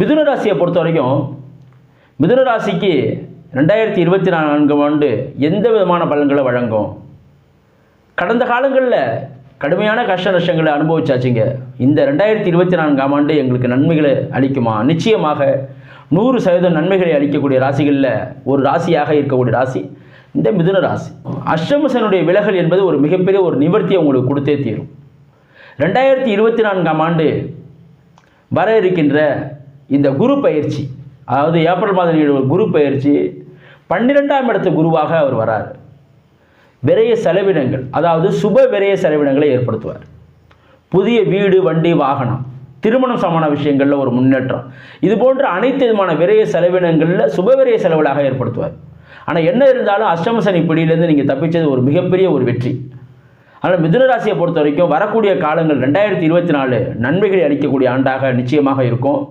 மிதுன ராசியை பொறுத்த வரைக்கும் மிதுன ராசிக்கு ரெண்டாயிரத்தி இருபத்தி நான்காம் ஆண்டு எந்த விதமான பலன்களை வழங்கும்? கடந்த காலங்களில் கடுமையான கஷ்ட நஷ்டங்களை அனுபவிச்சாச்சுங்க. இந்த ரெண்டாயிரத்தி இருபத்தி நான்காம் ஆண்டு எங்களுக்கு நன்மைகளை அளிக்குமா? நிச்சயமாக நூறு சதவீதம் நன்மைகளை அளிக்கக்கூடிய ராசிகளில் ஒரு ராசியாக இருக்கக்கூடிய ராசி இந்த மிதுன ராசி. அஷ்டமசனுடைய விலகல் என்பது ஒரு மிகப்பெரிய ஒரு நிவர்த்தியை உங்களுக்கு கொடுத்தே தீரும். ரெண்டாயிரத்தி இருபத்தி நான்காம் ஆண்டு வர இருக்கின்ற இந்த குரு பயிற்சி அதாவது ஏப்ரல் மாதம் நிகழ்வு குரு பயிற்சி பன்னிரெண்டாம் இடத்து குருவாக அவர் வரார். விரைய செலவினங்கள் அதாவது சுப விரைய செலவினங்களை ஏற்படுத்துவார். புதிய வீடு வண்டி வாகனம் திருமணம் சமான விஷயங்களில் ஒரு முன்னேற்றம். இது போன்ற அனைத்து விதமான விரைய செலவினங்களில் சுப விரைய செலவுகளாக ஏற்படுத்துவார். ஆனால் என்ன இருந்தாலும் அஷ்டம சனி பிடியிலேருந்து நீங்கள் தப்பிச்சது ஒரு மிகப்பெரிய ஒரு வெற்றி. ஆனால் மிதுனராசியை பொறுத்த வரைக்கும் வரக்கூடிய காலங்கள் ரெண்டாயிரத்தி இருபத்தி நாலு நன்மைகளை அளிக்கக்கூடிய ஆண்டாக நிச்சயமாக இருக்கும்.